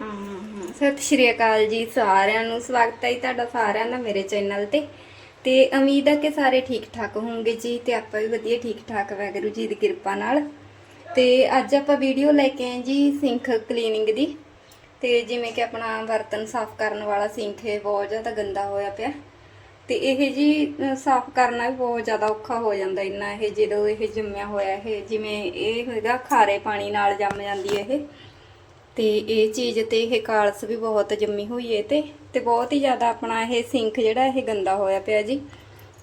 ਹਾਂ ਹਾਂ ਸਤਿ ਸ਼੍ਰੀ ਅਕਾਲ ਜੀ ਸਾਰਿਆਂ ਨੂੰ। ਸਵਾਗਤ ਹੈ ਜੀ ਤੁਹਾਡਾ ਸਾਰਿਆਂ ਦਾ ਮੇਰੇ ਚੈਨਲ ਤੇ। ਤੇ ਉਮੀਦ ਹੈ ਕਿ ਸਾਰੇ ਠੀਕ ਠਾਕ ਹੋਵੋਗੇ ਜੀ ਤੇ ਆਪਾਂ ਵੀ ਵਧੀਆ ਠੀਕ ਠਾਕ ਵਾਹਿਗੁਰੂ ਜੀ ਦੀ ਕਿਰਪਾ ਨਾਲ। ਤੇ ਅੱਜ ਆਪਾਂ ਵੀਡੀਓ ਲੈ ਕੇ ਆਏ ਜੀ ਸਿੰਖ ਕਲੀਨਿੰਗ ਦੀ। ਤੇ ਜਿਵੇਂ ਕਿ ਆਪਣਾ ਬਰਤਨ ਸਾਫ਼ ਕਰਨ ਵਾਲਾ ਸਿੰਖ ਹੈ ਬਹੁਤ ਜ਼ਿਆਦਾ ਗੰਦਾ ਹੋਇਆ ਪਿਆ। ਤੇ ਇਹ ਜੀ ਸਾਫ਼ ਕਰਨਾ ਵੀ ਬਹੁਤ ਜ਼ਿਆਦਾ ਔਖਾ ਹੋ ਜਾਂਦਾ ਇੰਨਾ ਇਹ, ਜਦੋਂ ਇਹ ਜੰਮਿਆ ਹੋਇਆ ਇਹ, ਜਿਵੇਂ ਇਹ ਹੋਏਗਾ ਖਾਰੇ ਪਾਣੀ ਨਾਲ ਜੰਮ ਜਾਂਦੀ ਇਹ। ਤੇ ਇਹ ਚੀਜ਼ ਤੇ ਇਹ ਕਾਲਸ ਵੀ ਬਹੁਤ ਜੰਮੀ ਹੋਈ ਹੈ ਤੇ ਤੇ ਬਹੁਤ ਹੀ ਜ਼ਿਆਦਾ ਆਪਣਾ ਇਹ ਸਿੰਕ ਜਿਹੜਾ ਇਹ ਗੰਦਾ ਹੋਇਆ ਪਿਆ ਜੀ।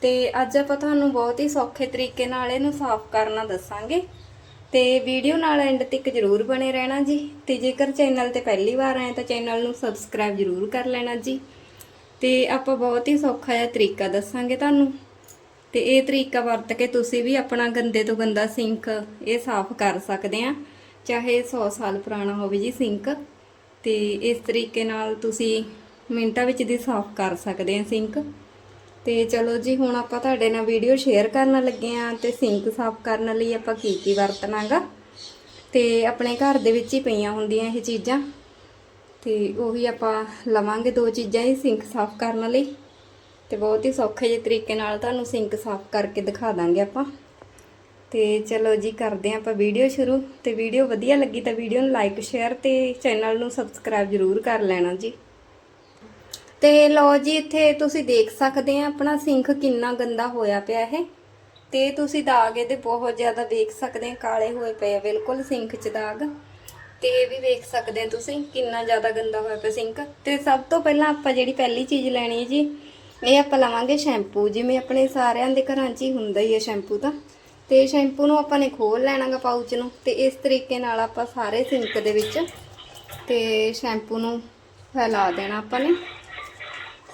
ਤੇ ਅੱਜ ਆਪਾਂ ਤੁਹਾਨੂੰ ਬਹੁਤ ਹੀ ਸੌਖੇ ਤਰੀਕੇ ਨਾਲ ਇਹਨੂੰ ਸਾਫ਼ ਕਰਨਾ ਦੱਸਾਂਗੇ। ਤੇ ਵੀਡੀਓ ਨਾਲ ਐਂਡ ਤੱਕ ਜਰੂਰ ਬਣੇ ਰਹਿਣਾ ਜੀ। ਤੇ ਜੇਕਰ ਚੈਨਲ ਤੇ ਪਹਿਲੀ ਵਾਰ ਆਏ ਤਾਂ ਚੈਨਲ ਨੂੰ ਸਬਸਕ੍ਰਾਈਬ ਜਰੂਰ ਕਰ ਲੈਣਾ ਜੀ। ਤੇ ਆਪਾਂ ਬਹੁਤ ਹੀ ਸੌਖਾ ਜਿਹਾ ਤਰੀਕਾ ਦੱਸਾਂਗੇ ਤੁਹਾਨੂੰ। ਤੇ ਇਹ ਤਰੀਕਾ ਵਰਤ ਕੇ ਤੁਸੀਂ ਵੀ ਆਪਣਾ ਗੰਦੇ ਤੋਂ ਗੰਦਾ ਸਿੰਕ ਇਹ ਸਾਫ਼ ਕਰ ਸਕਦੇ ਆ। ਚਾਹੇ 100 ਸਾਲ ਪੁਰਾਣਾ ਹੋਵੇ ਜੀ ਸਿੰਕ, ਤੇ ਇਸ ਤਰੀਕੇ ਨਾਲ ਤੁਸੀਂ ਮਿੰਟਾਂ ਵਿੱਚ ਦੀ ਸਾਫ਼ ਕਰ ਸਕਦੇ ਆ ਸਿੰਕ। ਤੇ ਚਲੋ ਜੀ, ਹੁਣ ਆਪਾਂ ਤੁਹਾਡੇ ਨਾਲ ਵੀਡੀਓ ਸ਼ੇਅਰ ਕਰਨ ਲੱਗੇ ਆ ਤੇ ਸਿੰਕ ਸਾਫ਼ ਕਰਨ ਲਈ ਆਪਾਂ ਕੀ ਕੀ ਵਰਤਣਾਗਾ। ਤੇ ਆਪਣੇ ਘਰ ਦੇ ਵਿੱਚ ਹੀ ਪਈਆਂ ਹੁੰਦੀਆਂ ਇਹ ਚੀਜ਼ਾਂ। ਤੇ ਉਹੀ ਆਪਾਂ ਲਵਾਂਗੇ ਦੋ ਚੀਜ਼ਾਂ ਹੀ ਸਿੰਕ ਸਾਫ਼ ਕਰਨ ਲਈ। ਤੇ ਬਹੁਤ ਹੀ ਸੌਖੇ ਜਿਹੇ ਤਰੀਕੇ ਨਾਲ ਤੁਹਾਨੂੰ ਸਿੰਕ ਸਾਫ਼ ਕਰਕੇ ਦਿਖਾ ਦਾਂਗੇ ਆਪਾਂ। ਤੇ ਚਲੋ ਜੀ ਕਰਦੇ ਹਾਂ ਆਪਾਂ ਵੀਡੀਓ ਸ਼ੁਰੂ। ਤੇ ਵੀਡੀਓ ਵਧੀਆ ਲੱਗੀ ਤਾਂ ਵੀਡੀਓ ਨੂੰ ਲਾਈਕ ਸ਼ੇਅਰ ਤੇ ਚੈਨਲ ਨੂੰ ਸਬਸਕ੍ਰਾਈਬ ਜ਼ਰੂਰ ਕਰ ਲੈਣਾ ਜੀ। ਤੇ ਲਓ ਜੀ, ਇੱਥੇ ਤੁਸੀਂ ਦੇਖ ਸਕਦੇ ਆ ਆਪਣਾ ਸਿੰਖ ਕਿੰਨਾ ਗੰਦਾ ਹੋਇਆ ਪਿਆ ਇਹ। ਤੇ ਤੁਸੀਂ ਦਾਗ ਇਹਦੇ ਬਹੁਤ ਜ਼ਿਆਦਾ ਦੇਖ ਸਕਦੇ ਆ ਕਾਲੇ ਹੋਏ ਪਏ ਆ ਬਿਲਕੁਲ ਸਿੰਖ 'ਚ ਦਾਗ। ਤੇ ਇਹ ਵੀ ਵੇਖ ਸਕਦੇ ਆ ਤੁਸੀਂ ਕਿੰਨਾ ਜ਼ਿਆਦਾ ਗੰਦਾ ਹੋਇਆ ਪਿਆ ਸਿੰਕ। ਤੇ ਸਭ ਤੋਂ ਪਹਿਲਾਂ ਆਪਾਂ ਜਿਹੜੀ ਪਹਿਲੀ ਚੀਜ਼ ਲੈਣੀ ਹੈ ਜੀ, ਇਹ ਆਪਾਂ ਲਵਾਂਗੇ ਸ਼ੈਂਪੂ। ਜਿਵੇਂ ਆਪਣੇ ਸਾਰਿਆਂ ਦੇ ਘਰਾਂ 'ਚ ਹੀ ਹੁੰਦਾ ਹੀ ਹੈ ਸ਼ੈਂਪੂ ਤਾਂ। ਤੇ ਸ਼ੈਂਪੂ ਨੂੰ ਆਪਾਂ ਨੇ ਖੋਲ ਲੈਣਾਗਾ ਪਾਊਚ ਨੂੰ ਤੇ ਇਸ ਤਰੀਕੇ ਨਾਲ ਆਪਾਂ ਸਾਰੇ ਸਿੰਕ ਦੇ ਵਿੱਚ ਤੇ ਸ਼ੈਂਪੂ ਨੂੰ ਫੈਲਾ ਦੇਣਾ ਆਪਾਂ ਨੇ।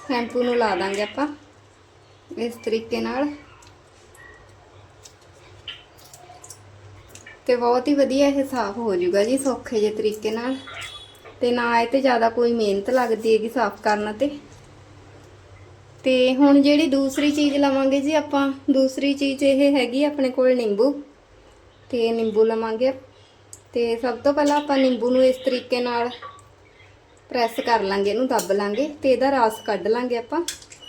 ਸ਼ੈਂਪੂ ਨੂੰ ਲਾ ਦਾਂਗੇ ਆਪਾਂ ਇਸ ਤਰੀਕੇ ਨਾਲ। ਤੇ ਬਹੁਤ ਹੀ ਵਧੀਆ ਇਹ ਸਾਫ਼ ਹੋ ਜਾਊਗਾ ਜੀ ਸੌਖੇ ਜਿਹੇ ਤਰੀਕੇ ਨਾਲ। ਤੇ ਨਾ ਇਹ ਤੇ ਜ਼ਿਆਦਾ ਕੋਈ ਮਿਹਨਤ ਲੱਗਦੀ ਹੈਗੀ ਸਾਫ਼ ਕਰਨ ਤੇ। ਤੇ ਹੁਣ ਜਿਹੜੀ ਦੂਸਰੀ ਚੀਜ਼ ਲਵਾਂਗੇ ਜੀ ਆਪਾਂ, ਦੂਸਰੀ ਚੀਜ਼ ਇਹ ਹੈਗੀ ਆਪਣੇ ਕੋਲ ਨਿੰਬੂ। ਤੇ ਨਿੰਬੂ ਲਵਾਂਗੇ। ਤੇ ਸਭ ਤੋਂ ਪਹਿਲਾਂ ਆਪਾਂ ਨਿੰਬੂ ਨੂੰ ਇਸ ਤਰੀਕੇ ਨਾਲ ਪ੍ਰੈਸ ਕਰ ਲਾਂਗੇ, ਇਹਨੂੰ ਦੱਬ ਲਾਂਗੇ ਤੇ ਇਹਦਾ ਰਸ ਕੱਢ ਲਾਂਗੇ ਆਪਾਂ।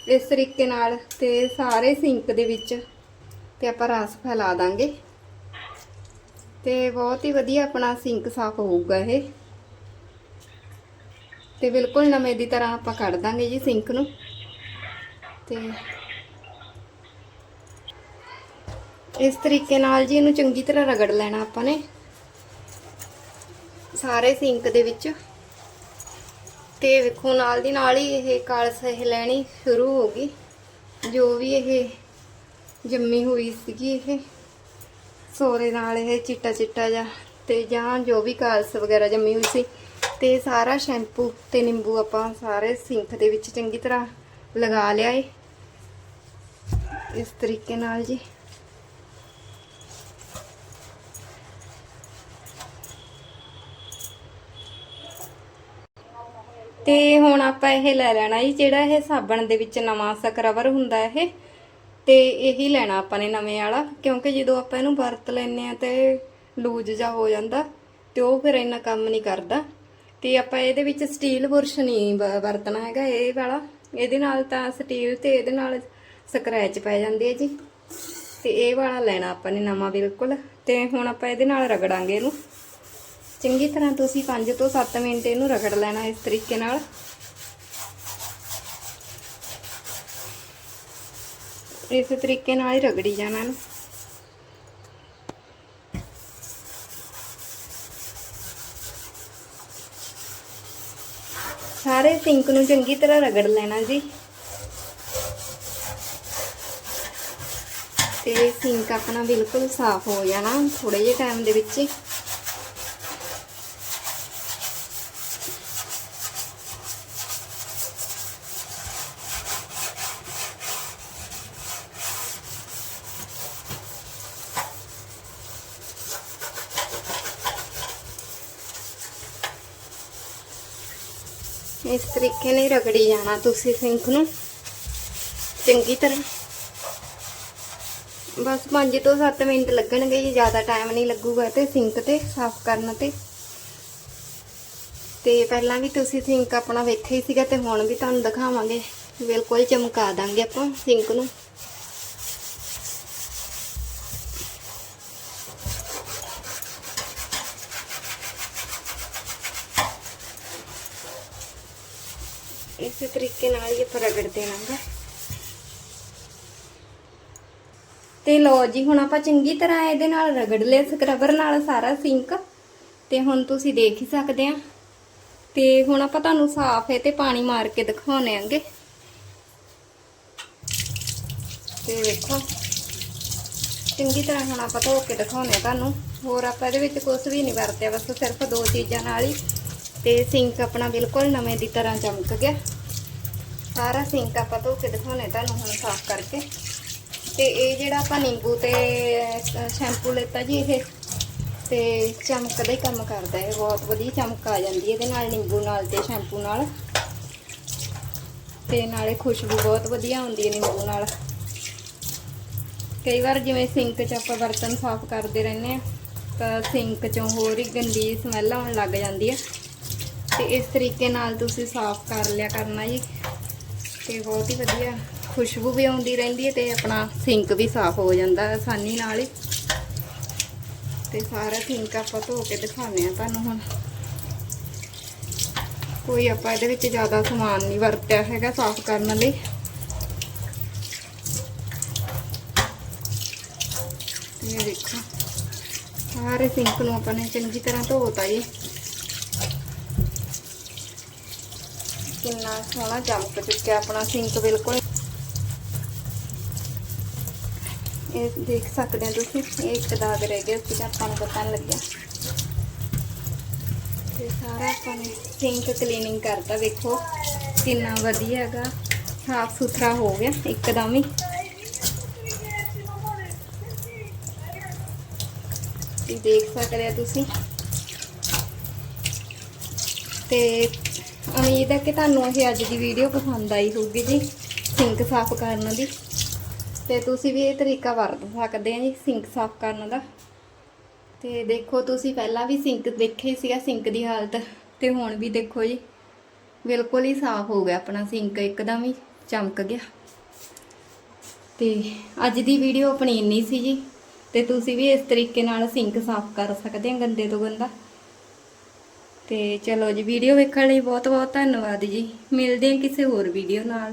ਇਸ ਤਰੀਕੇ ਨਾਲ ਤੇ ਸਾਰੇ ਸਿੰਕ ਦੇ ਵਿੱਚ ਤੇ ਆਪਾਂ ਰਸ ਫੈਲਾ ਦਾਂਗੇ। ਤੇ ਬਹੁਤ ਹੀ ਵਧੀਆ ਆਪਣਾ ਸਿੰਕ ਸਾਫ਼ ਹੋਊਗਾ ਇਹ। ਤੇ ਬਿਲਕੁਲ ਨਵੇਂ ਦੀ ਤਰ੍ਹਾਂ ਆਪਾਂ ਕੱਢ ਦਾਂਗੇ ਜੀ ਸਿੰਕ ਨੂੰ। ਤੇ ਇਸ ਤਰੀਕੇ ਨਾਲ ਜੀ ਇਹਨੂੰ ਚੰਗੀ ਤਰ੍ਹਾਂ ਰਗੜ ਲੈਣਾ ਆਪਾਂ ਨੇ, ਸਾਰੇ ਸਿੰਕ ਦੇ ਵਿੱਚ। ਤੇ ਵੇਖੋ, ਨਾਲ ਦੀ ਨਾਲ ਹੀ ਇਹ ਕਾਲਸ ਇਹ ਲੈਣੀ ਸ਼ੁਰੂ ਹੋ ਗਈ। ਜੋ ਵੀ ਇਹ ਜੰਮੀ ਹੋਈ ਸੀਗੀ ਇਹ ਸੋਰੇ ਨਾਲ ਇਹ ਚਿੱਟਾ ਚਿੱਟਾ ਜਾਂ ਤੇ ਜਾਂ ਜੋ ਵੀ ਕਾਲਸ ਵਗੈਰਾ ਜੰਮੀ ਹੋਈ ਸੀ, ਤੇ ਸਾਰਾ ਸ਼ੈਂਪੂ ਤੇ ਨਿੰਬੂ ਆਪਾਂ ਸਾਰੇ ਸਿੰਕ ਦੇ ਵਿੱਚ ਚੰਗੀ ਤਰ੍ਹਾਂ ਲਗਾ ਲਿਆ ਏ। ਇਸ ਤਰੀਕੇ ਨਾਲ ਜੀ। ਤੇ ਹੁਣ ਆਪਾਂ ਇਹ ਲੈ ਲੈਣਾ ਜੀ, ਜਿਹੜਾ ਇਹ ਸਾਬਣ ਦੇ ਵਿੱਚ ਨਵਾਂ ਸਕਰਵਰ ਹੁੰਦਾ ਇਹ। ਤੇ ਇਹੀ ਲੈਣਾ ਆਪਾਂ ਨੇ ਨਵੇਂ ਵਾਲਾ, ਕਿਉਂਕਿ ਜਦੋਂ ਆਪਾਂ ਇਹਨੂੰ ਵਰਤ ਲੈਨੇ ਆ ਤੇ ਲੂਜ ਜਾ ਹੋ ਜਾਂਦਾ, ਤੇ ਉਹ ਫਿਰ ਇੰਨਾ ਕੰਮ ਨਹੀਂ ਕਰਦਾ। ਤੇ ਆਪਾਂ ਇਹਦੇ ਵਿੱਚ ਸਟੀਲ ਬੁਰਸ਼ ਨਹੀਂ ਵ- ਵਰਤਣਾ ਹੈਗਾ, ਇਹ ਵਾਲਾ। ਇਹਦੇ ਨਾਲ ਤਾਂ ਸਟੀਲ ਤੇ ਇਹਦੇ ਨਾਲ ਸਕ੍ਰੈਚ ਪੈ ਜਾਂਦੇ ਆ ਜੀ। ਤੇ ਇਹ ਵਾਲਾ ਲੈਣਾ ਆਪਾਂ ਨੇ ਨਵਾਂ ਬਿਲਕੁਲ। ਤੇ ਹੁਣ ਆਪਾਂ ਇਹਦੇ ਨਾਲ ਰਗੜਾਂਗੇ ਇਹਨੂੰ। ਚੰਗੀ ਤਰ੍ਹਾਂ ਤੁਸੀਂ 5 ਤੋਂ 7 ਮਿੰਟ ਇਹਨੂੰ ਰਗੜ ਲੈਣਾ ਇਸ ਤਰੀਕੇ ਨਾਲ। ਇਸ ਤਰੀਕੇ ਨਾਲ ਹੀ ਰਗੜੀ ਜਾਣਾ ਇਹਨੂੰ। ਸਾਰੇ ਸਿੰਕ ਨੂੰ ਚੰਗੀ ਤਰ੍ਹਾਂ ਰਗੜ ਲੈਣਾ ਜੀ। ਤੇ ਸਿੰਕ ਆਪਣਾ ਬਿਲਕੁਲ ਸਾਫ਼ ਹੋ ਜਾਣਾ ਥੋੜੇ ਜਿਹੇ ਟਾਈਮ ਦੇ ਵਿੱਚ। ਇਸ ਤਰੀਕੇ ਨਾਲ ਰਗੜੀ ਜਾਣਾ ਤੁਸੀਂ ਸਿੰਕ ਨੂੰ। ਚੰਗੀ ਤਰ੍ਹਾਂ। ਬਸ 5 ਤੋਂ 7 ਮਿੰਟ ਲੱਗਣਗੇ ਜੀ, ਜ਼ਿਆਦਾ ਟਾਈਮ ਨਹੀਂ ਲੱਗੂਗਾ ਤੇ ਸਿੰਕ ਤੇ, ਸਾਫ਼ ਕਰਨ ਤੇ। ਤੇ ਪਹਿਲਾਂ ਵੀ ਤੁਸੀਂ ਸਿੰਕ ਆਪਣਾ ਵੇਖਿਆ ਹੀ ਸੀਗਾ ਤੇ ਹੁਣ ਵੀ ਤੁਹਾਨੂੰ ਦਿਖਾਵਾਂਗੇ। ਬਿਲਕੁਲ ਚਮਕਾ ਦਾਂਗੇ ਆਪਾਂ ਸਿੰਕ ਨੂੰ। ਇਸੇ ਤਰੀਕੇ ਨਾਲ ਹੀ ਆਪਾਂ ਰਗੜ ਦੇਣਾਗਾ। ਤੇ ਲੋ ਜੀ, ਹੁਣ ਆਪਾਂ ਚੰਗੀ ਤਰ੍ਹਾਂ ਇਹਦੇ ਨਾਲ ਰਗੜ ਲਿਆ, ਸਕਰਬਰ ਨਾਲ ਸਾਰਾ ਸਿੰਕ। ਤੇ ਹੁਣ ਤੁਸੀਂ ਦੇਖ ਹੀ ਸਕਦੇ ਆ। ਤੇ ਹੁਣ ਆਪਾਂ ਤੁਹਾਨੂੰ ਸਾਫ਼ ਹੈ ਤੇ ਪਾਣੀ ਮਾਰ ਕੇ ਦਿਖਾਉਣੇ ਆਂਗੇ। ਤੇ ਵੇਖੋ। ਚੰਗੀ ਤਰ੍ਹਾਂ ਹੁਣ ਆਪਾਂ ਧੋ ਕੇ ਦਿਖਾਉਣੇ ਆ ਤੁਹਾਨੂੰ। ਹੋਰ ਆਪਾਂ ਇਹਦੇ ਵਿੱਚ ਕੁਝ ਵੀ ਨਹੀਂ ਵਰਤਿਆ, ਬਸ ਸਿਰਫ ਦੋ ਚੀਜ਼ਾਂ ਨਾਲ ਹੀ। ਤੇ ਸਿੰਕ ਆਪਣਾ ਬਿਲਕੁਲ ਨਵੇਂ ਦੀ ਤਰ੍ਹਾਂ ਚਮਕ ਗਿਆ। ਸਾਰਾ ਸਿੰਕ ਆਪਾਂ ਧੋ ਕੇ ਦਿਖਾਉਣੇ ਤੁਹਾਨੂੰ ਹੁਣ ਸਾਫ਼ ਕਰਕੇ। ਤੇ ਇਹ ਜਿਹੜਾ ਆਪਾਂ ਨਿੰਬੂ ਤੇ ਸ਼ੈਂਪੂ ਲੈਤਾ ਜੀ ਇਹ, ਤੇ ਚਮਕ ਦਾ ਹੀ ਕੰਮ ਕਰਦਾ ਹੈ ਬਹੁਤ ਵਧੀਆ ਚਮਕ ਆ ਜਾਂਦੀ ਹੈ ਇਹਦੇ ਨਾਲ, ਨਿੰਬੂ ਨਾਲ ਤੇ ਸ਼ੈਂਪੂ ਨਾਲ। ਤੇ ਨਾਲੇ ਖੁਸ਼ਬੂ ਬਹੁਤ ਵਧੀਆ ਆਉਂਦੀ ਹੈ ਨਿੰਬੂ ਨਾਲ। ਕਈ ਵਾਰ ਜਿਵੇਂ ਸਿੰਕ 'ਚ ਆਪਾਂ ਬਰਤਨ ਸਾਫ਼ ਕਰਦੇ ਰਹਿੰਦੇ ਆ ਤਾਂ ਸਿੰਕ 'ਚੋਂ ਹੋਰ ਹੀ ਗੰਦੀ ਸਮੈਲ ਆਉਣ ਲੱਗ ਜਾਂਦੀ ਹੈ। ਤੇ ਇਸ ਤਰੀਕੇ ਨਾਲ ਤੁਸੀਂ ਸਾਫ਼ ਕਰ ਲਿਆ ਕਰਨਾ ਜੀ। ਤੇ ਬਹੁਤ ਹੀ ਵਧੀਆ ਖੁਸ਼ਬੂ ਵੀ ਆਉਂਦੀ ਰਹਿੰਦੀ ਹੈ ਤੇ ਆਪਣਾ ਸਿੰਕ ਵੀ ਸਾਫ਼ ਹੋ ਜਾਂਦਾ ਆਸਾਨੀ ਨਾਲ ਹੀ। ਤੇ ਸਾਰਾ ਸਿੰਕ ਆਪਾਂ ਧੋ ਕੇ ਦਿਖਾਉਂਦੇ ਆ ਤੁਹਾਨੂੰ ਹੁਣ। ਕੋਈ ਆਪਾਂ ਇਹਦੇ ਵਿੱਚ ਜ਼ਿਆਦਾ ਸਮਾਨ ਨਹੀਂ ਵਰਤਿਆ ਹੈਗਾ ਸਾਫ਼ ਕਰਨ ਲਈ। ਇਹ ਦੇਖੋ, ਸਾਰੇ ਸਿੰਕ ਨੂੰ ਆਪਾਂ ਨੇ ਚੰਗੀ ਤਰ੍ਹਾਂ ਧੋਤਾ ਜੀ। ਕਿੰਨਾ ਸੋਹਣਾ ਚਮਕ ਚੁੱਕਿਆ ਆਪਣਾ ਸਿੰਕ ਬਿਲਕੁਲ। ਇਹ ਦੇਖ ਸਕਦੇ ਹੋ ਤੁਸੀਂ, ਇਹ ਇੱਕ ਦਾਗ ਰਹਿ ਗਿਆ ਸੀ ਆਪਾਂ ਨੂੰ ਪਤਾ ਨਹੀਂ ਲੱਗਿਆ। ਤੇ ਸਾਰਾ ਆਪਾਂ ਨੇ ਸਿੰਕ ਕਲੀਨਿੰਗ ਕਰਤਾ, ਵੇਖੋ ਕਿੰਨਾ ਵਧੀਆ ਹੈਗਾ, ਸਾਫ਼ ਸੁਥਰਾ ਹੋ ਗਿਆ ਇੱਕਦਮ ਹੀ। ਦੇਖ ਸਕਦੇ ਹੋ ਤੁਸੀਂ। ਤੇ ਉਮੀਦ ਹੈ ਕਿ ਤੁਹਾਨੂੰ ਇਹ ਅੱਜ ਦੀ ਵੀਡੀਓ ਪਸੰਦ ਆਈ ਹੋਊਗੀ ਜੀ ਸਿੰਕ ਸਾਫ਼ ਕਰਨ ਦੀ। ਤੇ ਤੁਸੀਂ ਵੀ ਇਹ ਤਰੀਕਾ ਵਰਤ ਸਕਦੇ ਆ ਜੀ ਸਿੰਕ ਸਾਫ਼ ਕਰਨ ਦਾ। ਤੇ ਦੇਖੋ ਤੁਸੀਂ ਪਹਿਲਾਂ ਵੀ ਸਿੰਕ ਦੇਖਿਆ ਹੀ ਸੀਗਾ ਸਿੰਕ ਦੀ ਹਾਲਤ, ਤੇ ਹੁਣ ਵੀ ਦੇਖੋ ਜੀ, ਬਿਲਕੁਲ ਹੀ ਸਾਫ਼ ਹੋ ਗਿਆ ਆਪਣਾ ਸਿੰਕ ਇੱਕਦਮ ਹੀ ਚਮਕ ਗਿਆ। ਤੇ ਅੱਜ ਦੀ ਵੀਡੀਓ ਆਪਣੀ ਇੰਨੀ ਸੀ ਜੀ, ਤੇ ਤੁਸੀਂ ਵੀ ਇਸ ਤਰੀਕੇ ਨਾਲ ਸਿੰਕ ਸਾਫ਼ ਕਰ ਸਕਦੇ ਆ ਗੰਦੇ ਤੋਂ ਗੰਦਾ। ਤੇ ਚਲੋ ਜੀ, ਵੀਡੀਓ ਵੇਖਣ ਲਈ ਬਹੁਤ ਬਹੁਤ ਧੰਨਵਾਦ ਜੀ। ਮਿਲਦੇ ਹਾਂ ਕਿਸੇ ਹੋਰ ਵੀਡੀਓ ਨਾਲ।